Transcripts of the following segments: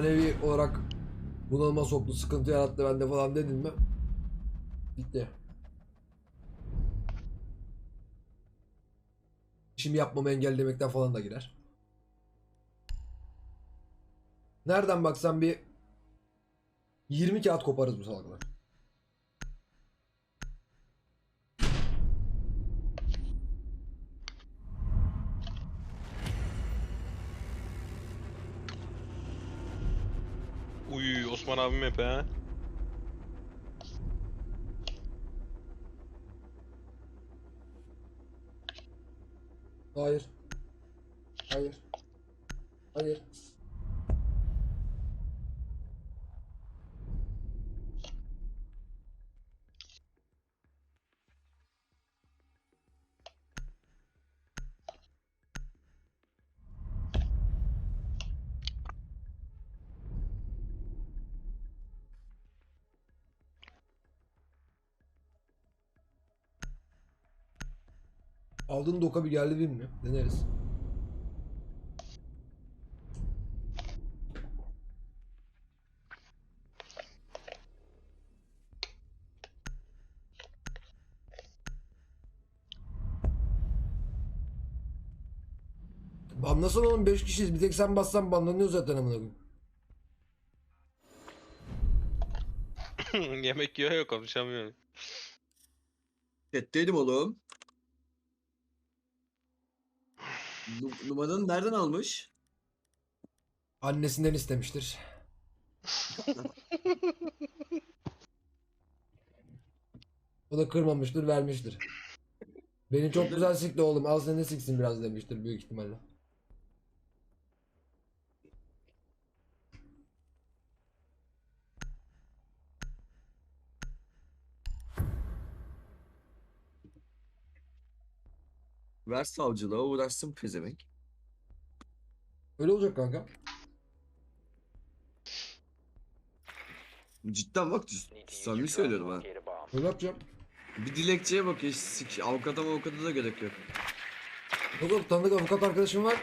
manevi olarak bunalıma soktu, sıkıntı yarattı bende falan dedin mi? Bitti. İşimi yapmamı engellemekten falan da girer. Nereden baksan bir 20 kağıt koparız bu salaklar. Osman abim hep ha. Hayır. Hayır. Hayır. Aldığın doka bir geldi değil mi? Deneriz. Banlasana oğlum 5 kişiyiz. Bir tek sen bassan banlanıyor zaten amına koyayım. Yemek yiyor ya konuşamıyor. Chat'teydim oğlum. Nu- numaranı nereden almış? Annesinden istemiştir. o da kırmamıştır, vermiştir. Beni çok güzel sikti oğlum. Al seni de siksin biraz demiştir büyük ihtimalle. Ver savcılığa uğraşsın pezevenk. Öyle olacak kanka. Cidden bak samimi söylüyorum ha. Öyle yapacağım. Bir dilekçeye bak ya sik, avukata avukata da gerek yok. Yok yok tanıdık avukat arkadaşım var.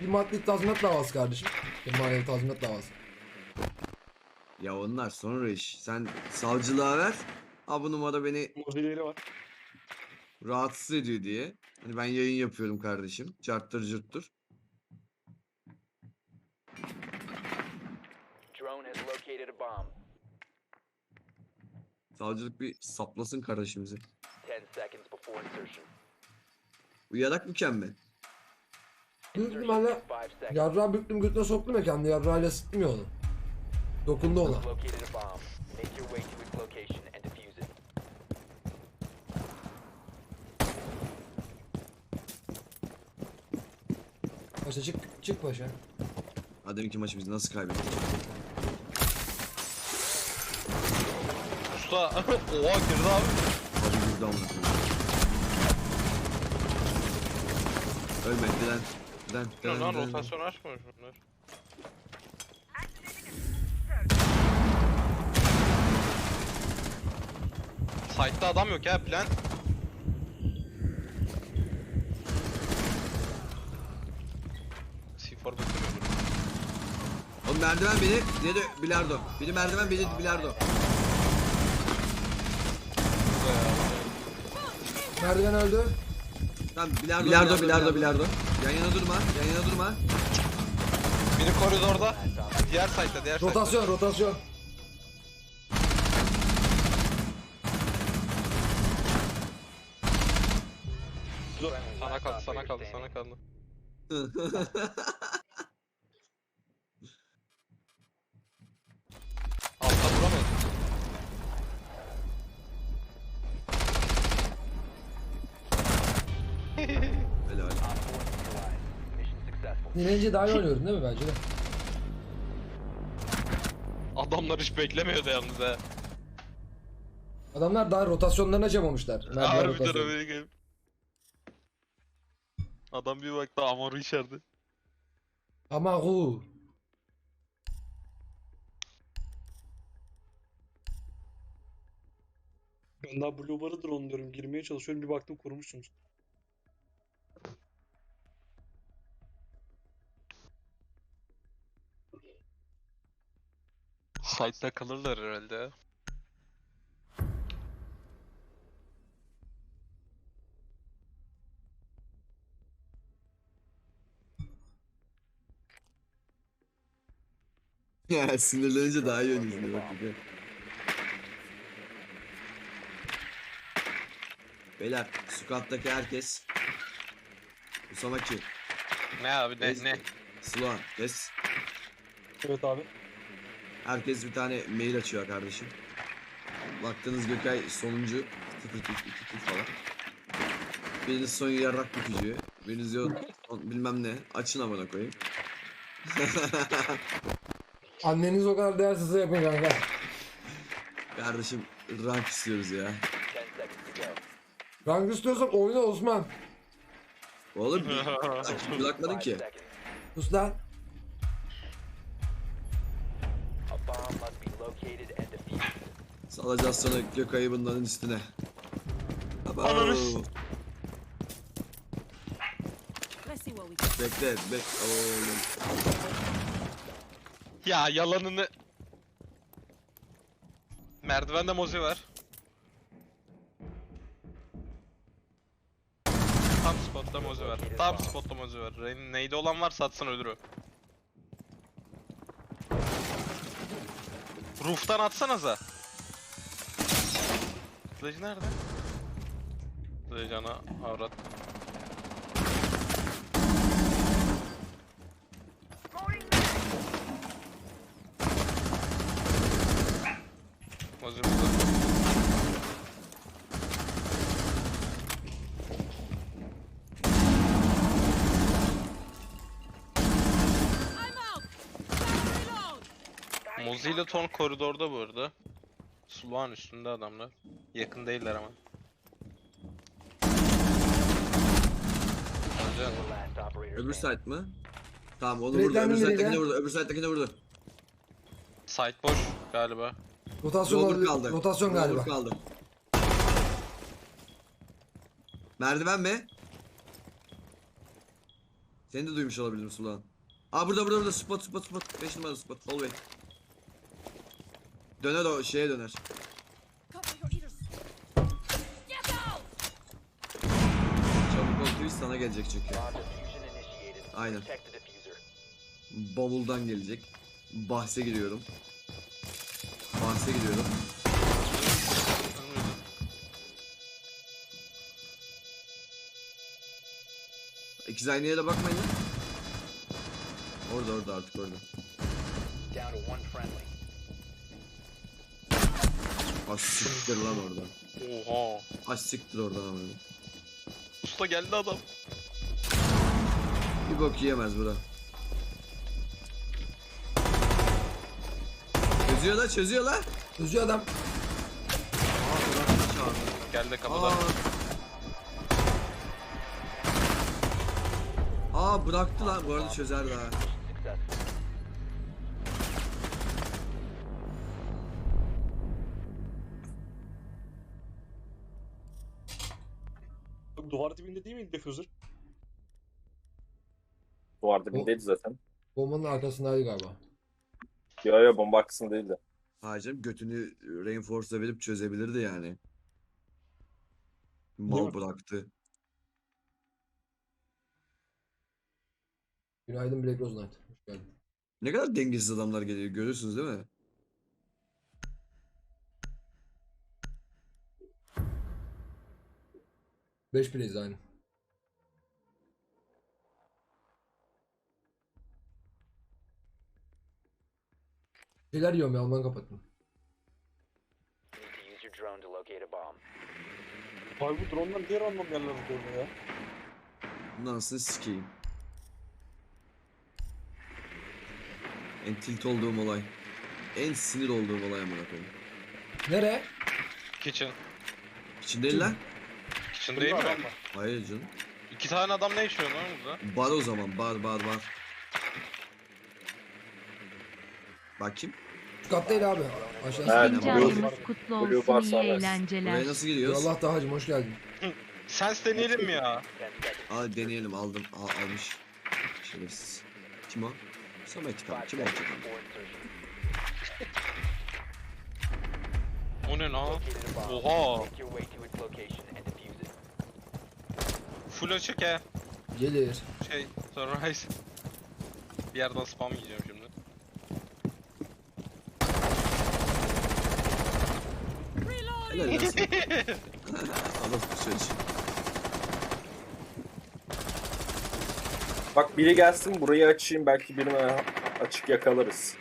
Bir maddi tazminat davası kardeşim. Bir manevi tazminat davası. Ya onlar sonra iş. Sen savcılığa ver. Ha bu numara beni Mobilyaları var. Rahatsız ediyor diye. Hani ben yayın yapıyorum kardeşim. Çarttır cırttır. Drone has located a bomb. Savcılık bir saplasın kardeşimizi. 10 seconds before insertion. Uyarak mükemmel. Büyük ihtimalle in 5 seconds. yarrağı büktüm götüne soktum ya kendi yarrağıyla sıkmıyor onu. Dokundu ona. Paşa çık, çık paşa. Ha deminki maçı biz nasıl kaybettik? Usta. Oha girdi abi. Hadi de amına koyayım. Ölme diren. Diren. Lan Diren. lan diren. rotasyon açmamış bunlar. Site'da adam yok ya plan. C4 götürmüyor. Oğlum merdiven biri, diğeri bilardo. Biri merdiven, biri bilardo. Merdiven öldü. Tamam bilardo, bilardo, bilardo, bilardo. Yan yana durma, yan yana durma. Biri koridorda, diğer site'da, diğer site'da. Rotasyon, rotasyon. Sana kaldı, sana kaldı, sana kaldı. Dinleyince daha iyi oynuyorum değil mi bence de? Adamlar hiç beklemiyordu yalnız ha. Adamlar daha rotasyonlarını açamamışlar. Merdiven Harbiden rotasyonu. öyle gibi. Adam bir baktı Amaru içeride. Ama hu. Ben daha Blue Bar'ı drone diyorum. Girmeye çalışıyorum. Bir baktım kurmuşsunuz. Site'da kalırlar herhalde ya. Sinirlenince daha iyi oynuyorsun. Bak bir de. Beyler, squad'daki herkes Usamaki, Ne abi ne ne? Sloan, Kes. Evet abi. Herkes bir tane mail açıyor kardeşim. Baktığınız Gökay sonuncu. Tık tık tık tık tık falan. Biriniz son yarrak bükücü. Biriniz yok bilmem ne. Açın amına koyayım. Anneniz o kadar değersiz yapın kanka. kardeşim rank istiyoruz ya. 10 seconds to go. Rank istiyorsan oyna Osman. Oğlum kulakmadın 5 ki. Sus lan. Salacağız sonra Gökay'ı bunların üstüne. Can. Bekle, bek. Oğlum. Ya yalanını... Merdivende mozi var. Tam spotta mozi var. Tam spotta mozi var. Rain neydi olan varsa atsın ölür o. Roof'tan atsanıza. Sledge nerede? Sledge ana avrat. Mozi burada. I'm out. Reload. Mozi ile Ton koridorda bu arada. Sulağın üstünde adamlar. Yakın değiller ama. Öbür site mi? Tamam onu vurdu. Direkten Öbür site'dekini vurdu. Öbür site'dekini vurdu. Site boş galiba. Rotasyon, Yoldur kaldı. rotasyon Yoldur galiba. kaldı. Merdiven mi? Seni de duymuş olabilirim Sulan. Aa burada burada burada spot spot spot. 5 numaralı spot. Hallway. Döner o şeye döner. Gelecek çünkü. Aynen. Bavuldan gelecek. Bahse giriyorum. Bahse giriyorum. İkiz aynı yere bakmayın lan. Orada orada artık orada. Down to one friendly. Az siktir lan oradan. Oha. Az siktir oradan ama. Usta geldi adam. Bir bok yiyemez bura. Çözüyor la çözüyor la. Üzüyor adam. Aa bıraktı çağırdı. Geldi kapıda. Aa. Aa bıraktı lan bu arada çözer daha. Duvar dibinde değil mi diffuser? Duvar dibindeydi zaten. Bombanın arkasındaydı galiba. Yo yo bomba arkasındaydı. Hayır canım götünü reinforce'a verip çözebilirdi yani. Mal mi? bıraktı. Günaydın Black Rose Knight. Hoş geldin. Ne kadar dengesiz adamlar geliyor görüyorsunuz değil mi? Beş plays aynı. Şeyler yiyorum ya ondan kapattım. Abi bu dronlar niye random yerlerde dönüyor ya? Anasını sikeyim. En tilt olduğum olay. En sinir olduğum olay amına koyayım. Nereye? Kitchen. İçin değil lan. Kitchen değil mi? Adam var. Hayır canım. İki tane adam ne içiyor lan burada? Bar o zaman bar bar bar. Bakayım. Kat değil abi. Aşağısı. Evet, Aynen, ayımız kutlu olsun iyi eğlenceler. Buraya nasıl giriyoruz? Allah da hacım hoş geldin. Sens deneyelim mi ya? 10 seconds. Al deneyelim aldım. Al, almış. Şerefsiz. Kim o? Samet tamam. Kim olacak abi? O ne lan? Oha. Full açık he. Gelir. Şey, Sunrise. Bir yerden spam yiyeceğim şimdi. Reload. Helal. Allah bu çocuk. Bak biri gelsin burayı açayım belki birini açık yakalarız.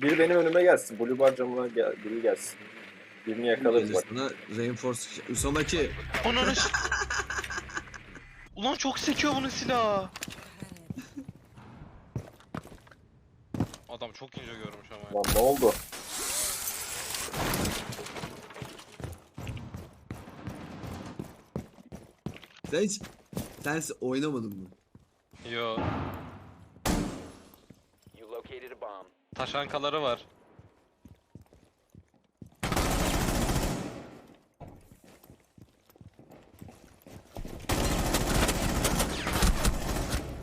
Biri benim önüme gelsin. Blue bar camına gel, biri gelsin. Birini yakalarız bak. Sana reinforce Usomaki Ananı s- Ulan çok sekiyor bunun silahı. Adam çok ince görmüş ama. Lan ne oldu? sen hiç sensiz oynamadın mı? Yo. You located a bomb. Taşankaları var.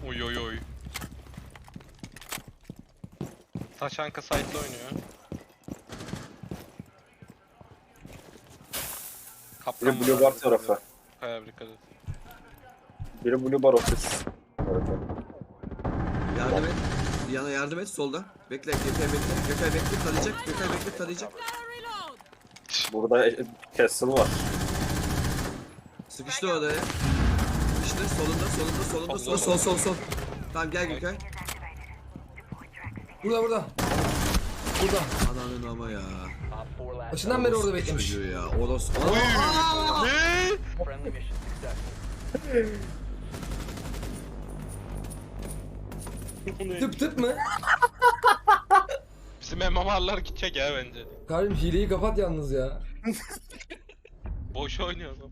Oy oy oy. Taşanka site'de oynuyor. Kaplan Biri Blue bar tarafı. Kaya dikkat et. Biri Blue bar ofis. tarafı. Yardım et. Yana yardım et solda. Bekle Gökay bekle. Gökay bekle tarayacak. Gökay bekle tarayacak. Burada e- Castle var. Sıkıştı orada ya. Sıkıştı solunda solunda solunda sol sol sol sol. Tamam gel Gökay. Burada burada. Burada. Ananın ama ya. Op 4 last Başından beri orada beklemiş. Çocuğu ya. Oros. Bu ne? Tıp tıp mı? Bizim MMR'lar gidecek ya bence. Kardeşim hileyi kapat yalnız ya. Boş oynuyor adam.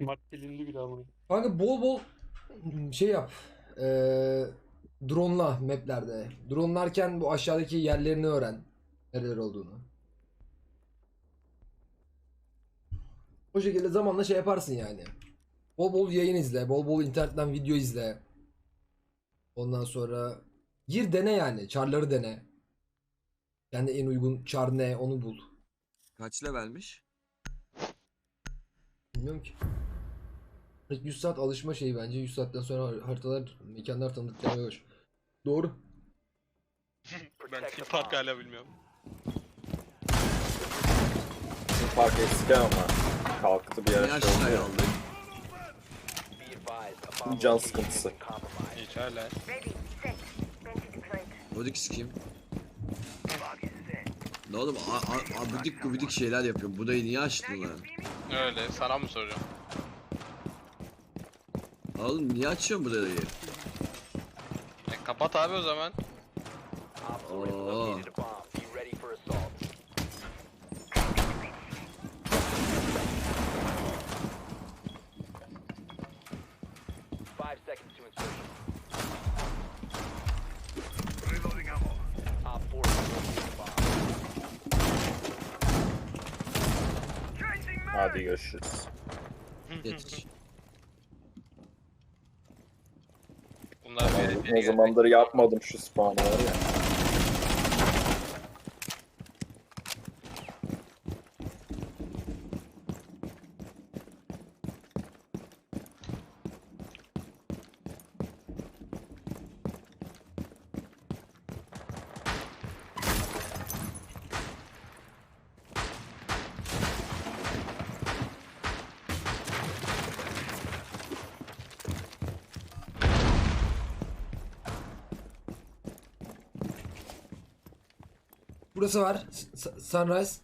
Mart elinde bile ama. Kanka bol bol şey yap. Eee drone'la maplerde. Drone'larken bu aşağıdaki yerlerini öğren. Nereler olduğunu. O şekilde zamanla şey yaparsın yani. Bol bol yayın izle. Bol bol internetten video izle. Ondan sonra gir dene yani. Char'ları dene. Kendi en uygun char ne onu bul. Kaç levelmiş? Bilmiyorum ki. İlk 100 saat alışma şeyi bence 100 saatten sonra har- haritalar, mekanlar tanıdık gelmeye başlıyor. Doğru. Ben the Park hala bilmiyorum. Bizim park eski ama kalktı bir ara şey oldu. Can sıkıntısı. Hiç hala. Rodix kim? Ne oğlum a- a- abidik gubidik şeyler yapıyorum. Budayı niye açtın lan? Öyle sana mı soracağım? Oğlum niye açıyorsun budayı? E, kapat abi o zaman. Op 4 has Oo. located a bomb. Be ready for assault. Five seconds to insertion. Op 4 has located a bomb. Hadi görüşürüz. Geç. Bunlar bir, Ben bir ne zamandır yapmadım şu spawnları ya. Burası var. S- Sunrise.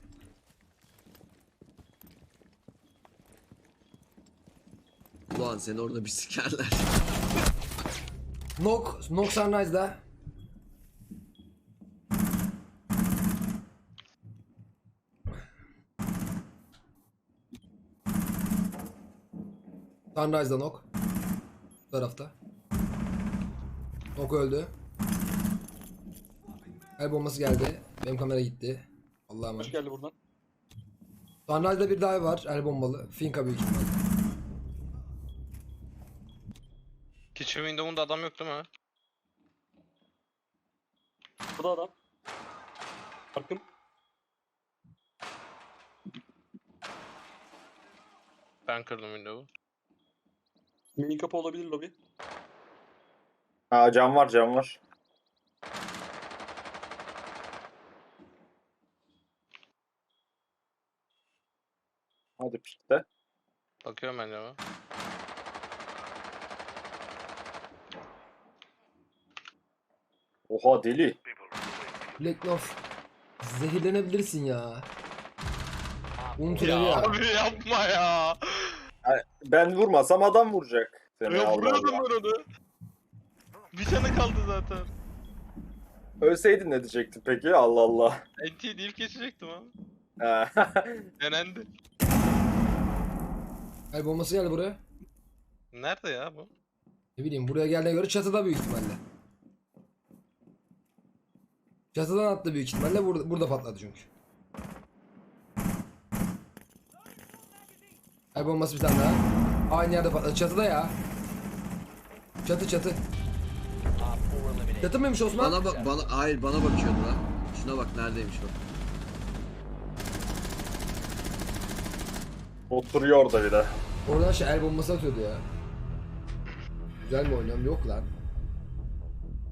Ulan seni orada bir sikerler. Nok. Nok Sunrise'da. Sunrise'da Nok. Bu tarafta. Nok öldü. El bombası geldi. Benim kamera gitti. Allah'a Hoş emanet. geldi buradan. Sunrise'da bir daha var. El bombalı. Finka büyük ihtimalle. Kitchen Window'unda adam yok değil mi? Burada adam. Bakın. Ben kırdım window'u. Mini kapı olabilir lobi. Ha cam var cam var. Hadi pikte. Bakıyorum ben de ama. Oha deli. Black North. Zehirlenebilirsin ya. Unutun Ya ya. abi yapma ya. Ben vurmasam adam vuracak. Seni Ya Allah vuruyordum Allah. ben onu. Bir canı kaldı zaten. Ölseydin ne diyecektin peki? Allah Allah. NT deyip geçecektim abi. Ha. Denendi. El bombası geldi buraya. Nerede ya bu? Ne bileyim buraya geldiğine göre çatıda büyük ihtimalle. Çatıdan attı büyük ihtimalle burada, burada patladı çünkü. El bombası bir tane daha. Aynı yerde patladı. Çatıda ya. Çatı çatı. Op 4 eliminated. Çatı mıymış Osman? Bana bak bana hayır bana bakıyordu lan. Şuna bak neredeymiş bak. Oturuyor orada bir de. Oradan şey el bombası atıyordu ya. Güzel mi oynuyorum? Yok lan.